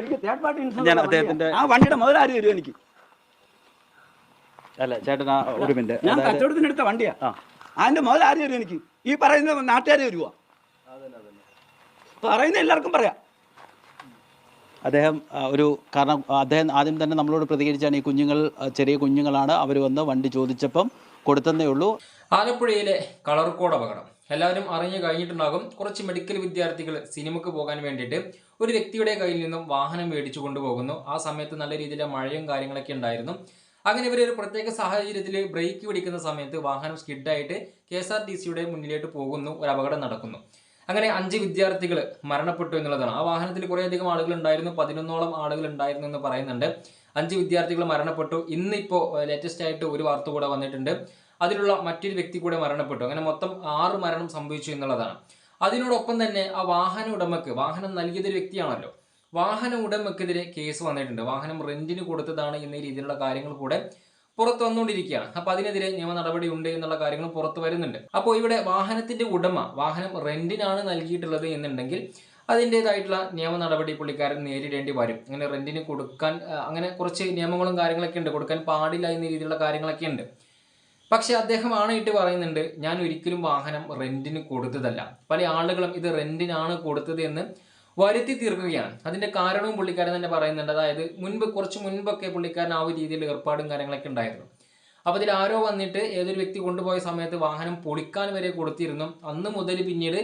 എനിക്ക് third party ഞാൻ അദ്ദേഹത്തിന്റെ- ആ വണ്ടിയുടെ മുതൽ ആര് തരും എനിക്ക്? അല്ല ചേട്ടൻ ഒരു മിനിറ്റ്. ഞാൻ കച്ചവടത്തിന് എടുത്ത വണ്ടിയാ. ആ. അതിന്റെ മുതൽ ആര് തരും എനിക്ക്? ഈ പറയുന്ന നാട്ടുകാർ തരുവാ പറയുന്ന എല്ലാവർക്കും പറയാം. അദ്ദേഹം ഒരു കാരണം അദ്ദേഹം ആദ്യം തന്നെ നമ്മളോട് പ്രതികരിച്ചാണ് ഈ കുഞ്ഞുങ്ങൾ ചെറിയ കുഞ്ഞുങ്ങളാണ്. അവർ വന്ന് വണ്ടി ചോദിച്ചപ്പം കൊടുത്തതേ ഉള്ളൂ. ആലപ്പുഴയിലെ കളർക്കോട് അപകടം. എല്ലാവരും അറിഞ്ഞു കഴിഞ്ഞിട്ടുണ്ടാകും. കുറച്ച് മെഡിക്കൽ വിദ്യാർത്ഥികൾ സിനിമക്ക് പോകാൻ വേണ്ടിയിട്ട് ഒരു വ്യക്തിയുടെ കയ്യിൽ നിന്നും വാഹനം മേടിച്ചു കൊണ്ടുപോകുന്നു. ആ സമയത്ത് നല്ല രീതിയിലെ മഴയും കാര്യങ്ങളൊക്കെ ഉണ്ടായിരുന്നു. അങ്ങനെ ഇവർ ഒരു പ്രത്യേക സാഹചര്യത്തിൽ ബ്രേക്ക് പിടിക്കുന്ന സമയത്ത് വാഹനം സ്കിഡായിട്ട് കെ എസ് ആർ ടി സിയുടെ മുന്നിലേക്ക് പോകുന്നു. ഒരു അപകടം നടക്കുന്നു. അങ്ങനെ അഞ്ച് വിദ്യാർത്ഥികൾ മരണപ്പെട്ടു എന്നുള്ളതാണ്. ആ വാഹനത്തിൽ കുറേയധികം ആളുകൾ ഉണ്ടായിരുന്നു. പതിനൊന്നോളം ആളുകൾ ഉണ്ടായിരുന്നു എന്ന് പറയുന്നുണ്ട്. അഞ്ച് വിദ്യാർത്ഥികൾ മരണപ്പെട്ടു. ഇന്നിപ്പോൾ ലേറ്റസ്റ്റ് ആയിട്ട് ഒരു വാർത്ത കൂടെ വന്നിട്ടുണ്ട്. അതിലുള്ള മറ്റൊരു വ്യക്തി കൂടെ മരണപ്പെട്ടു. അങ്ങനെ മൊത്തം ആറ് മരണം സംഭവിച്ചു എന്നുള്ളതാണ്. അതിനോടൊപ്പം തന്നെ ആ വാഹന ഉടമക്ക് വാഹനം നൽകിയതൊരു വ്യക്തിയാണല്ലോ. വാഹന ഉടമക്കെതിരെ കേസ് വന്നിട്ടുണ്ട്. വാഹനം റെന്റിന് കൊടുത്തതാണ് എന്ന രീതിയിലുള്ള കാര്യങ്ങൾ കൂടെ പുറത്തു വന്നുകൊണ്ടിരിക്കുകയാണ്. അപ്പൊ അതിനെതിരെ നിയമ നടപടി ഉണ്ട് എന്നുള്ള കാര്യങ്ങൾ പുറത്തു വരുന്നുണ്ട്. അപ്പോൾ ഇവിടെ വാഹനത്തിന്റെ ഉടമ വാഹനം റെന്റിനാണ് നൽകിയിട്ടുള്ളത് എന്നുണ്ടെങ്കിൽ അതിന്റെതായിട്ടുള്ള നിയമ നടപടി പുള്ളിക്കാരൻ നേരിടേണ്ടി വരും. അങ്ങനെ റെന്റിന് കൊടുക്കാൻ അങ്ങനെ കുറച്ച് നിയമങ്ങളും കാര്യങ്ങളൊക്കെ ഉണ്ട്. കൊടുക്കാൻ പാടില്ല എന്ന രീതിയിലുള്ള കാര്യങ്ങളൊക്കെ ഉണ്ട്. പക്ഷെ അദ്ദേഹം ആണായിട്ട് പറയുന്നുണ്ട് ഞാൻ ഒരിക്കലും വാഹനം റെന്റിന് കൊടുത്തതല്ല. പല ആളുകളും ഇത് റെന്റിനാണ് കൊടുത്തത് എന്ന് വരുത്തി തീർക്കുകയാണ്. അതിന്റെ കാരണവും പുള്ളിക്കാരൻ തന്നെ പറയുന്നുണ്ട്. അതായത് മുൻപ് കുറച്ച് മുൻപൊക്കെ പുള്ളിക്കാരൻ ആ ഒരു രീതിയിൽ ഏർപ്പാടും കാര്യങ്ങളൊക്കെ ഉണ്ടായിരുന്നു. അപ്പോൾ ഇതിൽ ആരോ വന്നിട്ട് ഏതൊരു വ്യക്തി കൊണ്ടുപോയ സമയത്ത് വാഹനം പൊളിക്കാൻ വരെ കൊടുത്തിരുന്നു. അന്ന് മുതൽ പിന്നീട്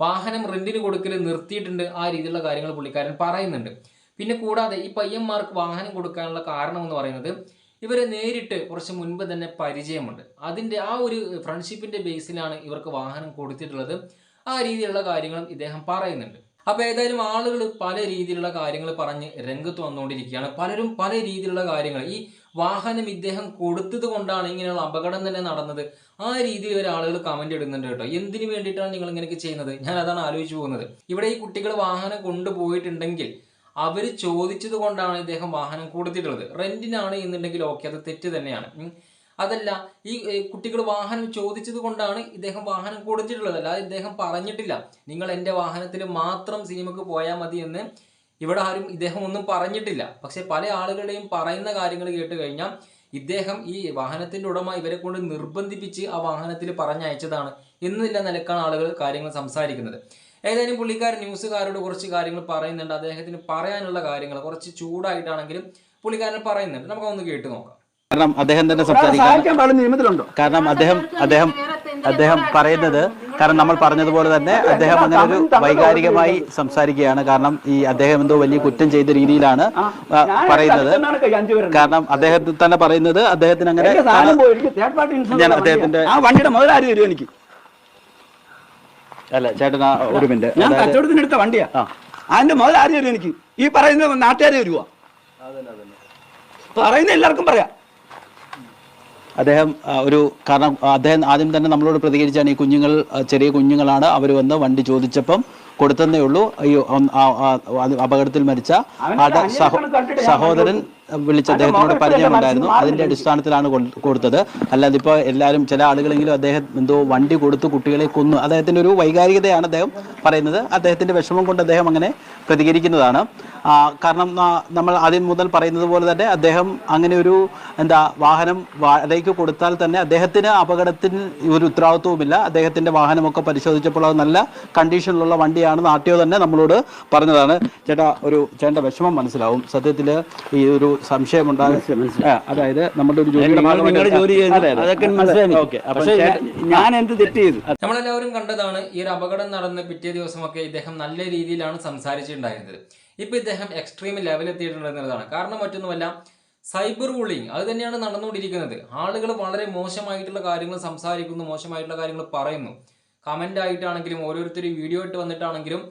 വാഹനം റെന്റിന് കൊടുക്കൽ നിർത്തിയിട്ടുണ്ട് ആ രീതിയിലുള്ള കാര്യങ്ങൾ പുള്ളിക്കാരൻ പറയുന്നുണ്ട്. പിന്നെ കൂടാതെ ഈ പയ്യന്മാർക്ക് വാഹനം കൊടുക്കാനുള്ള കാരണം എന്ന് പറയുന്നത് ഇവരെ നേരിട്ട് കുറച്ച് മുൻപ് തന്നെ പരിചയമുണ്ട്. അതിന്റെ ആ ഒരു ഫ്രണ്ട്ഷിപ്പിന്റെ ബേസിലാണ് ഇവർക്ക് വാഹനം കൊടുത്തിട്ടുള്ളത്. ആ രീതിയിലുള്ള കാര്യങ്ങളും ഇദ്ദേഹം പറയുന്നുണ്ട്. അപ്പോൾ ഏതായാലും ആളുകൾ പല രീതിയിലുള്ള കാര്യങ്ങൾ പറഞ്ഞ് രംഗത്ത് വന്നുകൊണ്ടിരിക്കുകയാണ്. പലരും പല രീതിയിലുള്ള കാര്യങ്ങൾ ഈ വാഹനം ഇദ്ദേഹം കൊടുത്തത് കൊണ്ടാണ് ഇങ്ങനെയുള്ള അപകടം തന്നെ നടന്നത്. ആ രീതിയിൽ വരെ ആളുകൾ കമന്റ് ഇടുന്നുണ്ട് കേട്ടോ. എന്തിനു വേണ്ടിയിട്ടാണ് നിങ്ങൾ ഇങ്ങനെയൊക്കെ ചെയ്യുന്നത്? ഞാൻ അതാണ് ആലോചിച്ചു പോകുന്നത്. ഇവിടെ ഈ കുട്ടികൾ വാഹനം കൊണ്ടുപോയിട്ടുണ്ടെങ്കിൽ അവർ ചോദിച്ചത് കൊണ്ടാണ് ഇദ്ദേഹം വാഹനം കൊടുത്തിട്ടുള്ളത്. റെന്റിനാണ് എന്നുണ്ടെങ്കിൽ ഓക്കെ അത് തെറ്റ് തന്നെയാണ്. അതല്ല ഈ കുട്ടികൾ വാഹനം ചോദിച്ചത് കൊണ്ടാണ് ഇദ്ദേഹം വാഹനം കൊടുത്തിട്ടുള്ളത്. അല്ലാതെ ഇദ്ദേഹം പറഞ്ഞിട്ടില്ല. നിങ്ങൾ എന്റെ വാഹനത്തിൽ മാത്രം സിനിമക്ക് പോയാൽ മതി എന്ന് ഇവിടെ ആരും ഇദ്ദേഹം ഒന്നും പറഞ്ഞിട്ടില്ല. പക്ഷെ പല ആളുകളുടെയും പറയുന്ന കാര്യങ്ങൾ കേട്ട് കഴിഞ്ഞാൽ ഇദ്ദേഹം ഈ വാഹനത്തിന്റെ ഉടമ ഇവരെ കൊണ്ട് നിർബന്ധിപ്പിച്ച് ആ വാഹനത്തിൽ പറഞ്ഞയച്ചതാണ് എന്നില്ല നിലക്കാണ് ആളുകൾ കാര്യങ്ങൾ സംസാരിക്കുന്നത്. ഏതായാലും പുള്ളിക്കാരൻ ന്യൂസുകാരോട് കുറച്ച് കാര്യങ്ങൾ പറയുന്നുണ്ട്. അദ്ദേഹത്തിന് പറയാനുള്ള കാര്യങ്ങൾ കുറച്ച് ചൂടായിട്ടാണെങ്കിലും പുള്ളിക്കാരൻ പറയുന്നുണ്ട്. നമുക്കൊന്ന് കേട്ട് നോക്കാം. കാരണം അദ്ദേഹം തന്നെ സംസാരിക്കാം സംസാരിക്കാൻ കാരണം അദ്ദേഹം അദ്ദേഹം അദ്ദേഹം പറയുന്നത് കാരണം നമ്മൾ പറഞ്ഞതുപോലെ തന്നെ അദ്ദേഹം അങ്ങനെ ഒരു വൈകാരികമായി സംസാരിക്കുകയാണ്. കാരണം ഈ അദ്ദേഹം എന്തോ വലിയ കുറ്റം ചെയ്ത രീതിയിലാണ് പറയുന്നത്. കാരണം അദ്ദേഹം തന്നെ പറയുന്നത് അദ്ദേഹത്തിന് അങ്ങനെ ഞാൻ അദ്ദേഹത്തിന്റെ- ആ വണ്ടിയുടെ മുതലാരി തരും എനിക്ക്? അല്ല ചേട്ടൻ ഒരു മിനിറ്റ്. ഞാൻ കച്ചവടത്തിന് എടുത്ത വണ്ടിയാ. അതിന്റെ മുതൽ ആര് തരും എനിക്ക്? ഈ പറയുന്ന നാട്ടുകാരെ തരുവാ പറയുന്ന എല്ലാവർക്കും പറയാം. അദ്ദേഹം ഒരു കാരണം അദ്ദേഹം ആദ്യം തന്നെ നമ്മളോട് പ്രതികരിച്ചാണ് ഈ കുഞ്ഞുങ്ങൾ ചെറിയ കുഞ്ഞുങ്ങളാണ് അവർ വന്ന് വണ്ടി ചോദിച്ചപ്പം കൊടുത്തന്നേ ഉള്ളൂ. ഈ അപകടത്തിൽ മരിച്ച സഹോദരൻ വിളിച്ച് അദ്ദേഹത്തിനോട് പരിചയമുണ്ടായിരുന്നു. അതിന്റെ അടിസ്ഥാനത്തിലാണ് കൊടുത്തത്. അല്ലാതെ ഇപ്പോൾ എല്ലാവരും ചില ആളുകളെങ്കിലും അദ്ദേഹം എന്തോ വണ്ടി കൊടുത്തു കുട്ടികളെ കൊന്നു. അദ്ദേഹത്തിന്റെ ഒരു വൈകാരികതയാണ് അദ്ദേഹം പറയുന്നത്. അദ്ദേഹത്തിന്റെ വിഷമം കൊണ്ട് അദ്ദേഹം അങ്ങനെ പ്രതികരിക്കുന്നതാണ്. കാരണം നമ്മൾ ആദ്യം മുതൽ പറയുന്നത് പോലെ തന്നെ അദ്ദേഹം അങ്ങനെ ഒരു എന്താ വാഹനം വാടകയ്ക്ക് കൊടുത്താൽ തന്നെ അദ്ദേഹത്തിന് അപകടത്തിന് ഒരു ഉത്തരവാദിത്വവുമില്ല. അദ്ദേഹത്തിന്റെ വാഹനമൊക്കെ പരിശോധിച്ചപ്പോൾ അത് നല്ല കണ്ടീഷനിലുള്ള വണ്ടിയാണ്. നാട്ടിയോ തന്നെ നമ്മളോട് പറഞ്ഞതാണ്. ചേട്ടാ ഒരു ചേട്ടന്റെ വിഷമം മനസ്സിലാവും. സത്യത്തിൽ ഈ ഒരു സംശയം ഉണ്ടാകും അതായത് നമ്മുടെ ഒരു ഞാൻ എന്ത് തെറ്റ് ചെയ്തു? നമ്മളെല്ലാവരും കണ്ടതാണ് ഈ ഒരു അപകടം നടന്ന് പിറ്റേ ദിവസമൊക്കെ ഇദ്ദേഹം നല്ല രീതിയിലാണ് സംസാരിച്ചിട്ടുണ്ടായിരുന്നത് ഇപ്പൊ ഇദ്ദേഹം എക്സ്ട്രീം ലെവലെത്തിയിട്ടുണ്ടെന്നുള്ളതാണ് കാരണം മറ്റൊന്നുമല്ല സൈബർ ബുള്ളിങ് അത് തന്നെയാണ് നടന്നുകൊണ്ടിരിക്കുന്നത്. ആളുകൾ വളരെ മോശമായിട്ടുള്ള കാര്യങ്ങൾ സംസാരിക്കുന്നു മോശമായിട്ടുള്ള കാര്യങ്ങൾ പറയുന്നു. കമന്റ് ആയിട്ടാണെങ്കിലും ഓരോരുത്തർ വീഡിയോ ഇട്ട് വന്നിട്ടാണെങ്കിലും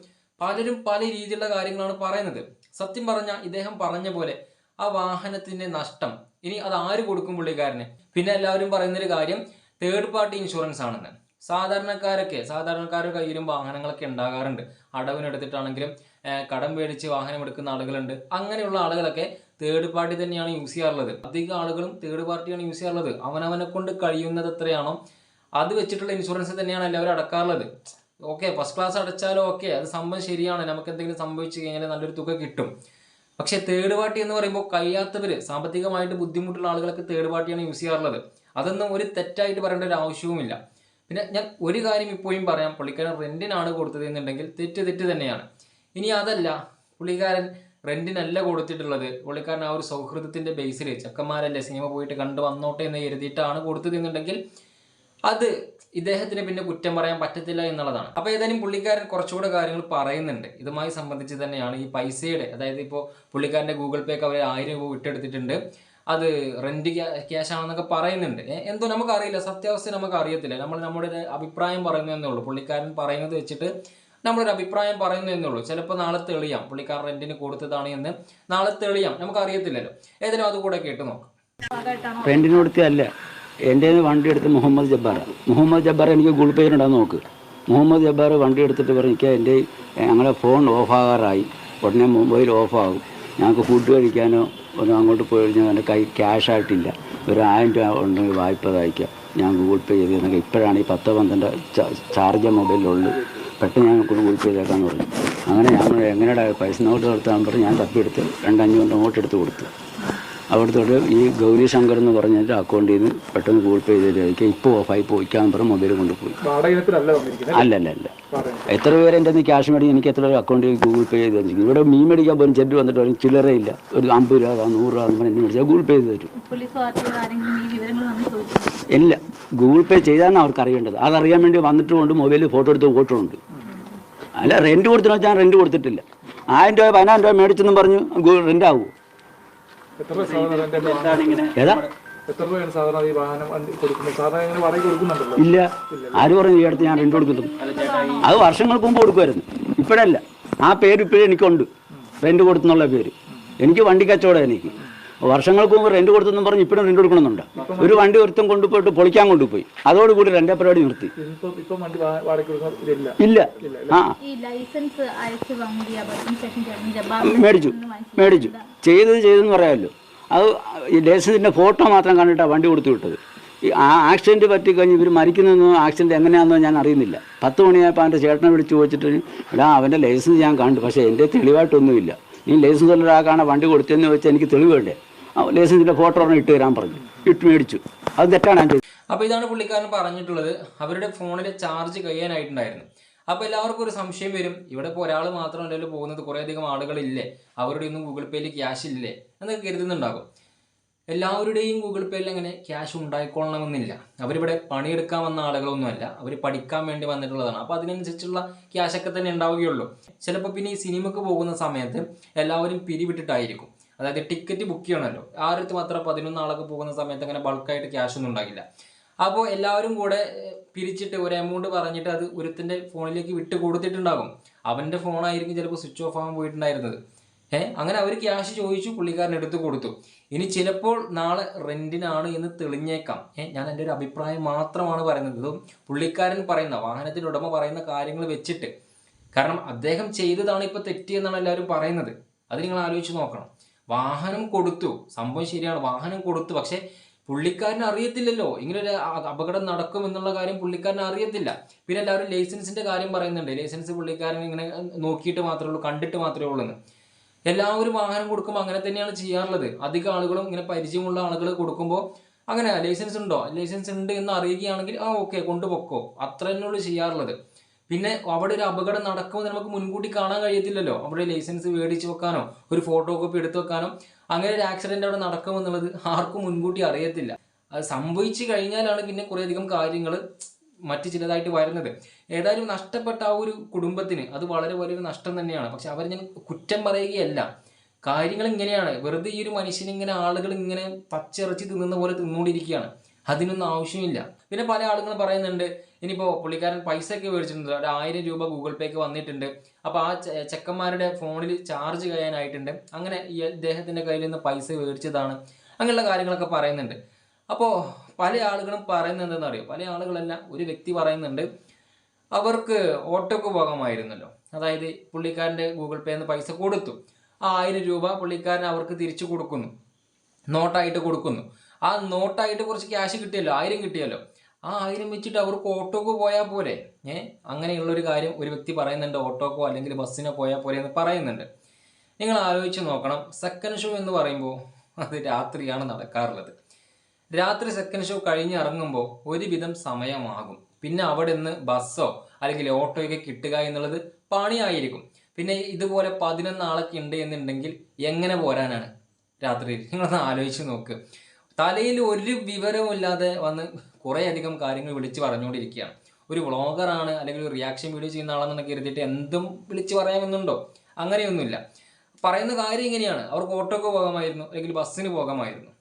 പലരും പല രീതിയിലുള്ള കാര്യങ്ങളാണ് പറയുന്നത്. സത്യം പറഞ്ഞാൽ ഇദ്ദേഹം പറഞ്ഞ പോലെ ആ വാഹനത്തിന്റെ നഷ്ടം ഇനി അത് ആര് കൊടുക്കും പുള്ളിക്കാരന്? പിന്നെ എല്ലാവരും പറയുന്നൊരു കാര്യം തേർഡ് പാർട്ടി ഇൻഷുറൻസ് ആണെന്ന്. സാധാരണക്കാരൊക്കെ സാധാരണക്കാരുടെ കയ്യിലും വാഹനങ്ങളൊക്കെ ഉണ്ടാകാറുണ്ട്. അടവിനെടുത്തിട്ടാണെങ്കിലും കടം മേടിച്ച് വാഹനം എടുക്കുന്ന ആളുകളുണ്ട്. അങ്ങനെയുള്ള ആളുകളൊക്കെ തേർഡ് പാർട്ടി തന്നെയാണ് യൂസ് ചെയ്യാറുള്ളത്. അധികം ആളുകളും തേർഡ് പാർട്ടിയാണ് യൂസ് ചെയ്യാറുള്ളത്. അവനവനെ കൊണ്ട് കഴിയുന്നത് എത്രയാണോ അത് വെച്ചിട്ടുള്ള ഇൻഷുറൻസ് തന്നെയാണ് എല്ലാവരും അടക്കാറുള്ളത്. ഓക്കെ ഫസ്റ്റ് ക്ലാസ് അടച്ചാലും ഓക്കെ അത് സംഭവം ശരിയാണ്. നമുക്ക് എന്തെങ്കിലും സംഭവിച്ചു കഴിഞ്ഞാൽ നല്ലൊരു തുക കിട്ടും. പക്ഷേ തേർഡ് പാർട്ടി എന്ന് പറയുമ്പോൾ കഴിയാത്തവർ സാമ്പത്തികമായിട്ട് ബുദ്ധിമുട്ടുള്ള ആളുകളൊക്കെ തേർഡ് പാർട്ടിയാണ് യൂസ് ചെയ്യാറുള്ളത്. അതൊന്നും ഒരു തെറ്റായിട്ട് പറയേണ്ട ഒരു ആവശ്യവുമില്ല. പിന്നെ ഞാൻ ഒരു കാര്യം ഇപ്പോഴും പറയാം. പുള്ളിക്കാരൻ റെന്റിനാണ് കൊടുത്തത് എന്നുണ്ടെങ്കിൽ തെറ്റ് തെറ്റ് തന്നെയാണ്. ഇനി അതല്ല. പുള്ളിക്കാരൻ റെന്റിനല്ല കൊടുത്തിട്ടുള്ളത്. പുള്ളിക്കാരൻ ആ ഒരു സൗഹൃദത്തിന്റെ ബേസിൽ ചെക്കന്മാരല്ലേ സിനിമ പോയിട്ട് കണ്ടു വന്നോട്ടെ എന്ന് കരുതിയിട്ടാണ് കൊടുത്തത് എന്നുണ്ടെങ്കിൽ അത് ഇദ്ദേഹത്തിന് പിന്നെ കുറ്റം പറയാൻ പറ്റത്തില്ല എന്നുള്ളതാണ്. അപ്പോൾ ഏതായാലും പുള്ളിക്കാരൻ കുറച്ചുകൂടെ കാര്യങ്ങൾ പറയുന്നുണ്ട്. ഇതുമായി സംബന്ധിച്ച് തന്നെയാണ് ഈ പൈസയുടെ അതായത് ഇപ്പോൾ പുള്ളിക്കാരന്റെ ഗൂഗിൾ പേക്ക് അവർ ആയിരം രൂപ വിട്ടെടുത്തിട്ടുണ്ട് അത് റെന്റ് ക്യാഷ് ആണെന്നൊക്കെ പറയുന്നുണ്ട്. എന്തോ നമുക്കറിയില്ല. സത്യാവസ്ഥ നമുക്ക് അറിയത്തില്ല നമ്മൾ നമ്മുടെ അഭിപ്രായം പറയുന്നതെന്നേ ഉള്ളൂ. പുള്ളിക്കാരൻ പറയുന്നത് വെച്ചിട്ട് നമ്മളൊരു അഭിപ്രായം പറയുന്നു എന്നുള്ളൂ. ചിലപ്പോൾ നാളെ തെളിയാം. പുള്ളിക്കാർ റെന്റിന് കൊടുത്തതാണ് എന്ന് നാളെ തെളിയാം. നമുക്ക് അറിയത്തില്ലല്ലോ ഏതായാലും അതുകൂടെ കേട്ട് നോക്കാം. റെന്റിന് കൊടുത്തല്ല എന്റെ വണ്ടി എടുത്ത് മുഹമ്മദ് ജബ്ബാർ. മുഹമ്മദ് ജബ്ബാർ എനിക്ക് ഗൂഗിൾ പേ ഉണ്ടാകുന്ന നോക്ക്. മുഹമ്മദ് ജബ്ബാർ വണ്ടി എടുത്തിട്ട് പറഞ്ഞു എനിക്ക് എന്റെ ഞങ്ങളെ ഫോൺ ഓഫാകാറായി ഉടനെ മൊബൈൽ ഓഫാകും ഞങ്ങൾക്ക് ഫുഡ് കഴിക്കാനോ ഒന്നും അങ്ങോട്ട് പോയി കഴിഞ്ഞാൽ എന്റെ കൈ ക്യാഷ് ആയിട്ടില്ല. ഒരു ആയിരം രൂപ ഉണ്ടെങ്കിൽ വായ്പ തയ്ക്കാം ഞാൻ ഗൂഗിൾ പേ ചെയ്ത് ഇപ്പോഴാണ് ഈ പത്ത് പന്ത്രണ്ട് ചാർജ് മൊബൈലിലുള്ളൂ പെട്ടെന്ന് ഞാൻ ഗൂഗിൾ പേ ചെയ്തേക്കാമെന്ന് പറഞ്ഞു. അങ്ങനെ ഞാൻ എങ്ങനെയാണ് എങ്ങനെയാ പൈസ നോട്ട് നിർത്താൻ പറഞ്ഞ് ഞാൻ തപ്പിയെടുത്ത് രണ്ടഞ്ഞൂറ് നോട്ട് എടുത്ത് കൊടുത്തു. അവിടുത്തോട്ട് ഈ ഗൗരി ശങ്കർ എന്ന് പറഞ്ഞിട്ട് അക്കൗണ്ടിൽ നിന്ന് പെട്ടെന്ന് ഗൂഗിൾ പേ ചെയ്തിട്ട് ഇപ്പോൾ ഓഫായി പോയിക്കാൻ പറഞ്ഞ് മൊബൈൽ കൊണ്ടുപോയി. അല്ല അല്ല? അല്ല എത്ര പേര് എന്റെ നിന്ന് ക്യാഷ് മേടിക്കും എനിക്ക് എത്ര അക്കൗണ്ടിൽ ഗൂഗിൾ പേ ചെയ്ത് തന്നിരിക്കും ഇവിടെ മീൻ മേടിക്കാൻ പോലും ചെല്ലു വന്നിട്ട് പറയും ചില്ലറയില്ല ഒരു അമ്പത് രൂപ നൂറ് രൂപ എന്ന് പറഞ്ഞ് മേടിച്ചാൽ ഗൂഗിൾ പേ ചെയ്ത് തരും. ഇല്ല. ഗൂഗിൾ പേ ചെയ്താണ് അവർക്ക് അറിയേണ്ടത്. അതറിയാൻ വേണ്ടി വന്നിട്ട് കൊണ്ട് മൊബൈലിൽ ഫോട്ടോ എടുത്ത് ഫോട്ടോണ്ട് അല്ല റെന്റ് കൊടുത്തിട്ട് ഞാൻ റെന്റ് കൊടുത്തിട്ടില്ല. ആയിരം രൂപ പതിനായിരം രൂപ മേടിച്ചെന്നും പറഞ്ഞു റെന്റ് ആവുമോ എത്ര രൂപ സാധാരണ ഇതിന്റെ വാഹനം- ഏതാ? എത്ര രൂപയാണ് സാധാരണ ഈ വാഹനം വണ്ടി സാധാരണ ഇങ്ങനെ വാടക ഇല്ല. ആര് പറഞ്ഞു ഈ അടുത്ത് ഞാൻ റെന്റ് കൊടുക്കുന്നത് അത് വർഷങ്ങൾക്ക് മുമ്പ് കൊടുക്കുമായിരുന്നു. ഇപ്പോഴല്ല. ആ പേര് ഇപ്പോഴും എനിക്കുണ്ട്. റെന്റ് കൊടുത്തെന്നുള്ള പേര്. എനിക്ക് വണ്ടി കച്ചവടം എനിക്ക്. വർഷങ്ങൾക്ക് മുമ്പ് റെന്റ് കൊടുത്തെന്നും പറഞ്ഞ് ഇപ്പോഴും റെന്റ് കൊടുക്കണമെന്നുണ്ട്. ഒരു വണ്ടി ഒരുത്തം കൊണ്ടുപോയിട്ട് പൊളിക്കാൻ കൊണ്ടുപോയി. അതോടുകൂടി രണ്ടേ പരിപാടി നിർത്തി. ഇല്ല. ആ. മേടിച്ചു. മേടിച്ചു. ചെയ്തത് ചെയ്തെന്ന് പറയാമല്ലോ. അത് ഈ ലൈസൻസിന്റെ ഫോട്ടോ മാത്രം കണ്ടിട്ടാണ് വണ്ടി കൊടുത്തു വിട്ടത്. ഈ ആ ആക്സിഡന്റ് പറ്റിക്കഴിഞ്ഞ് ഇവർ മരിക്കുന്നതെന്നോ ആക്സിഡന്റ് എങ്ങനെയാണെന്നോ ഞാൻ അറിയുന്നില്ല. പത്ത് മണിയായപ്പോൾ അവന്റെ ചേട്ടനെ വിളിച്ച് ചോദിച്ചിട്ട് എടാ അവന്റെ ലൈസൻസ് ഞാൻ കണ്ടു. പക്ഷേ എന്റെ തെളിവായിട്ടൊന്നുമില്ല. നീ ലൈസൻസ് ഉള്ള ഒരാൾക്കാണ് വണ്ടി കൊടുത്തതെന്ന് വെച്ചാൽ എനിക്ക് തെളിവ് വേണ്ടേ? ലൈസൻസിന്റെ ഫോട്ടോ ഒരെണ്ണം ഇട്ട് തരാൻ പറഞ്ഞു. ഇട്ട് മേടിച്ചു. അത് തെറ്റാണ് ഞാൻ ചെയ്തത്. അപ്പോൾ ഇതാണ് പുള്ളിക്കാരൻ പറഞ്ഞിട്ടുള്ളത്. അവരുടെ ഫോണിലെ ചാർജ് കഴിയാനായിട്ടുണ്ടായിരുന്നു. അപ്പോൾ എല്ലാവർക്കും ഒരു സംശയം വരും. ഇവിടെ ഇപ്പോൾ ഒരാൾ മാത്രമല്ലല്ലോ പോകുന്നത് കുറേയധികം ആളുകളില്ലേ? അവരുടെ ഒന്നും ഗൂഗിൾ പേയിൽ ക്യാഷ് ഇല്ലേ? എന്നൊക്കെ കരുതുന്നുണ്ടാകും. എല്ലാവരുടെയും ഗൂഗിൾ പേയിൽ അങ്ങനെ ക്യാഷ് ഉണ്ടായിക്കൊള്ളണമെന്നില്ല. അവരിവിടെ പണിയെടുക്കാൻ വന്ന ആളുകളൊന്നുമല്ല. അവർ പഠിക്കാൻ വേണ്ടി വന്നിട്ടുള്ളതാണ്. അപ്പോൾ അതിനനുസരിച്ചുള്ള ക്യാഷൊക്കെ തന്നെ ഉണ്ടാവുകയുള്ളൂ. ചിലപ്പോൾ പിന്നെ ഈ സിനിമക്ക് പോകുന്ന സമയത്ത് എല്ലാവരും പിരിവിട്ടിട്ടായിരിക്കും. അതായത് ടിക്കറ്റ് ബുക്ക് ചെയ്യണമല്ലോ. ആയിരത്തി മാത്രം പതിനൊന്ന് ആളൊക്കെ പോകുന്ന സമയത്ത് അങ്ങനെ ബൾക്കായിട്ട് ക്യാഷ് ഒന്നും ഉണ്ടാകില്ല. അപ്പോൾ എല്ലാവരും കൂടെ പിരിച്ചിട്ട് ഒരു എമൗണ്ട് പറഞ്ഞിട്ട് അത് ഒരുത്തിന്റെ ഫോണിലേക്ക് വിട്ട് കൊടുത്തിട്ടുണ്ടാകും. അവന്റെ ഫോണായിരിക്കും ചിലപ്പോൾ സ്വിച്ച് ഓഫ് ആകാൻ പോയിട്ടുണ്ടായിരുന്നത്. ഏഹ് അങ്ങനെ അവർ ക്യാഷ് ചോദിച്ചു പുള്ളിക്കാരൻ എടുത്ത് കൊടുത്തു. ഇനി ചിലപ്പോൾ നാളെ റെന്റിനാണ് എന്ന് തെളിഞ്ഞേക്കാം. ഏഹ് ഞാൻ എന്റെ ഒരു അഭിപ്രായം മാത്രമാണ് പറയുന്നത്. പുള്ളിക്കാരൻ പറയുന്ന വാഹനത്തിന്റെ ഉടമ പറയുന്ന കാര്യങ്ങൾ വെച്ചിട്ട്. കാരണം അദ്ദേഹം ചെയ്തതാണ് ഇപ്പോൾ തെറ്റിയെന്നാണ് എല്ലാവരും പറയുന്നത്. അത് നിങ്ങൾ ആലോചിച്ച് നോക്കണം. വാഹനം കൊടുത്തു. സംഭവം ശരിയാണ്. വാഹനം കൊടുത്തു. പക്ഷേ പുള്ളിക്കാരന് അറിയത്തില്ലല്ലോ. ഇങ്ങനെ ഒരു അപകടം നടക്കും എന്നുള്ള കാര്യം പുള്ളിക്കാരന് അറിയത്തില്ല. പിന്നെ എല്ലാവരും ലൈസൻസിന്റെ കാര്യം പറയുന്നുണ്ട്. ലൈസൻസ് പുള്ളിക്കാരൻ ഇങ്ങനെ നോക്കിയിട്ട് മാത്രമേ ഉള്ളൂ കണ്ടിട്ട് മാത്രമേ ഉള്ളൂ എന്ന്. എല്ലാവരും വാഹനം കൊടുക്കുമ്പോൾ അങ്ങനെ തന്നെയാണ് ചെയ്യാറുള്ളത്. അധികം ആളുകളും ഇങ്ങനെ പരിചയമുള്ള ആളുകൾ കൊടുക്കുമ്പോൾ അങ്ങനെ ലൈസൻസ് ഉണ്ടോ? ലൈസൻസ് ഉണ്ട് എന്ന് അറിയുകയാണെങ്കിൽ ആ ഓക്കെ കൊണ്ടുപോക്കോ. അത്ര തന്നെയുള്ളൂ ചെയ്യാറുള്ളത്. പിന്നെ അവിടെ ഒരു അപകടം നടക്കുമെന്ന് നമുക്ക് മുൻകൂട്ടി കാണാൻ കഴിയത്തില്ലല്ലോ. അവിടെ ലൈസൻസ് മേടിച്ച് വെക്കാനോ ഒരു ഫോട്ടോ കോപ്പി എടുത്തു വെക്കാനോ അങ്ങനെ ഒരു ആക്സിഡന്റ് അവിടെ നടക്കുമെന്നുള്ളത് ആർക്കും മുൻകൂട്ടി അറിയത്തില്ല. അത് സംഭവിച്ചു കഴിഞ്ഞാലാണ് പിന്നെ കുറേയധികം കാര്യങ്ങൾ മറ്റു ചിലതായിട്ട് വരുന്നത്. ഏതായാലും നഷ്ടപ്പെട്ട ആ ഒരു കുടുംബത്തിന് അത് വളരെ വലിയൊരു നഷ്ടം തന്നെയാണ്. പക്ഷെ അവർ ഞാൻ കുറ്റം പറയുകയല്ല. കാര്യങ്ങൾ ഇങ്ങനെയാണ്. വെറുതെ ഈ ഒരു മനുഷ്യനിങ്ങനെ ആളുകൾ ഇങ്ങനെ പച്ചിറച്ചി തിന്നുന്ന പോലെ തിന്നുകൊണ്ടിരിക്കുകയാണ്. അതിനൊന്നും ആവശ്യമില്ല. പിന്നെ പല ആളുകളും പറയുന്നുണ്ട് ഇനിയിപ്പോൾ പുള്ളിക്കാരൻ പൈസ ഒക്കെ മേടിച്ചിട്ടുണ്ട്. ഒരു ആയിരം രൂപ ഗൂഗിൾ പേക്ക് വന്നിട്ടുണ്ട്. അപ്പോൾ ആ ചെക്കന്മാരുടെ ഫോണിൽ ചാർജ് കഴിയാനായിട്ടുണ്ട്. അങ്ങനെ ഈ ഇദ്ദേഹത്തിന്റെ കയ്യിൽ നിന്ന് പൈസ മേടിച്ചതാണ്. അങ്ങനെയുള്ള കാര്യങ്ങളൊക്കെ പറയുന്നുണ്ട്. അപ്പോൾ പല ആളുകളും പറയുന്നത് അറിയോ പല ആളുകളല്ല ഒരു വ്യക്തി പറയുന്നുണ്ട് അവർക്ക് ഓട്ടോക്ക് പോകാമായിരുന്നല്ലോ അതായത് പുള്ളിക്കാരന്റെ ഗൂഗിൾ പേ നിന്ന് പൈസ കൊടുത്തു. ആ ആയിരം രൂപ പുള്ളിക്കാരൻ അവർക്ക് തിരിച്ചു കൊടുക്കുന്നു. നോട്ടായിട്ട് കൊടുക്കുന്നു. ആ നോട്ടായിട്ട് കുറച്ച് ക്യാഷ് കിട്ടിയല്ലോ ആയിരം കിട്ടിയല്ലോ. ആ ആയിരം വെച്ചിട്ട് അവർക്ക് ഓട്ടോക്ക് പോയാൽ പോരെ? ഏ? അങ്ങനെയുള്ളൊരു കാര്യം ഒരു വ്യക്തി പറയുന്നുണ്ട് ഓട്ടോക്കോ അല്ലെങ്കിൽ ബസ്സിനോ പോയാൽ പോരെ എന്ന് പറയുന്നുണ്ട്. നിങ്ങൾ ആലോചിച്ച് നോക്കണം. സെക്കൻഡ് ഷോ എന്ന് പറയുമ്പോൾ അത് രാത്രിയാണ് നടക്കാറുള്ളത്. രാത്രി സെക്കൻഡ് ഷോ കഴിഞ്ഞ് ഇറങ്ങുമ്പോൾ ഒരുവിധം സമയമാകും. പിന്നെ അവിടെ നിന്ന് ബസ്സോ അല്ലെങ്കിൽ ഓട്ടോയൊക്കെ കിട്ടുക എന്നുള്ളത് പണിയായിരിക്കും. പിന്നെ ഇതുപോലെ പതിനൊന്ന് ആളൊക്കെ ഉണ്ട് എന്നുണ്ടെങ്കിൽ എങ്ങനെ പോരാനാണ് രാത്രിയിൽ? നിങ്ങളൊന്ന് ആലോചിച്ച് നോക്ക്. തലയിൽ ഒരു വിവരവും ഇല്ലാതെ വന്ന് കുറേയധികം കാര്യങ്ങൾ വിളിച്ച് പറഞ്ഞുകൊണ്ടിരിക്കുകയാണ്. ഒരു വ്ളോഗറാണ് അല്ലെങ്കിൽ ഒരു റിയാക്ഷൻ വീഡിയോ ചെയ്യുന്ന ആളാണെന്നൊക്കെ കരുതിയിട്ട് എന്തും വിളിച്ച് പറയാമെന്നുണ്ടോ? അങ്ങനെയൊന്നുമില്ല. പറയുന്ന കാര്യം ഇങ്ങനെയാണ്. അവർക്ക് ഓട്ടോക്ക് പോകാമായിരുന്നു അല്ലെങ്കിൽ ബസ്സിന് പോകാമായിരുന്നു.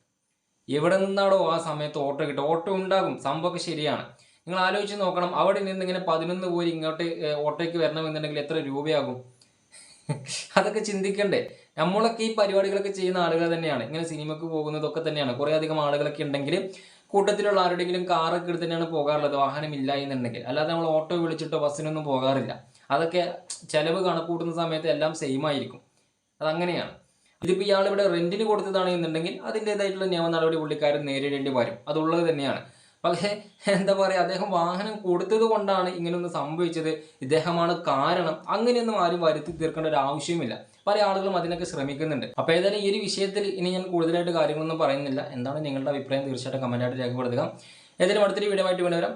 എവിടെ നിന്നാണോ ആ സമയത്ത് ഓട്ടോ കിട്ടുക? ഓട്ടോ ഉണ്ടാകും. സംഭവമൊക്കെ ശരിയാണ്. നിങ്ങൾ ആലോചിച്ച് നോക്കണം. അവിടെ നിന്ന് ഇങ്ങനെ പതിനൊന്ന് പോയി ഇങ്ങോട്ട് ഓട്ടോയ്ക്ക് വരണമെന്നുണ്ടെങ്കിൽ എത്ര രൂപയാകും? അതൊക്കെ ചിന്തിക്കണ്ടേ. നമ്മളൊക്കെ ഈ പരിപാടികളൊക്കെ ചെയ്യുന്ന ആളുകൾ തന്നെയാണ്. ഇങ്ങനെ സിനിമക്ക് പോകുന്നതൊക്കെ തന്നെയാണ്. കുറേ അധികം ആളുകളൊക്കെ ഉണ്ടെങ്കിൽ കൂട്ടത്തിലുള്ള ആരുടെയെങ്കിലും കാറൊക്കെ എടുത്ത് തന്നെയാണ് പോകാറുള്ളത്. വാഹനമില്ല എന്നുണ്ടെങ്കിൽ. അല്ലാതെ നമ്മൾ ഓട്ടോ വിളിച്ചിട്ടോ ബസ്സിനൊന്നും പോകാറില്ല. അതൊക്കെ ചെലവ് കണക്കൂട്ടുന്ന സമയത്ത് എല്ലാം സെയിം ആയിരിക്കും. അതങ്ങനെയാണ്. ഇതിപ്പോൾ ഇയാൾ ഇവിടെ റെന്റിന് കൊടുത്തതാണ് എന്നുണ്ടെങ്കിൽ അതിന്റെതായിട്ടുള്ള നിയമ നടപടി പുള്ളിക്കാരൻ നേരിടേണ്ടി വരും. അതുള്ളത് തന്നെയാണ്. പക്ഷേ എന്താ പറയുക അദ്ദേഹം വാഹനം കൊടുത്തത് കൊണ്ടാണ് ഇങ്ങനെയൊന്നും സംഭവിച്ചത്. ഇദ്ദേഹമാണ് കാരണം. അങ്ങനെയൊന്നും ആരും വരുത്തി തീർക്കേണ്ട ഒരു ആവശ്യമില്ല പല ആളുകളും അതിനൊക്കെ ശ്രമിക്കുന്നുണ്ട്. അപ്പോൾ ഏതായാലും ഈ ഒരു വിഷയത്തിൽ ഇനി ഞാൻ കൂടുതലായിട്ട് കാര്യങ്ങളൊന്നും പറയുന്നില്ല. എന്താണ് നിങ്ങളുടെ അഭിപ്രായം? തീർച്ചയായിട്ടും കമന്റായിട്ട് രേഖപ്പെടുത്തുക. ഏതായാലും അടുത്തൊരു വീഡിയോ ആയിട്ട് വേണ്ടി വരാം.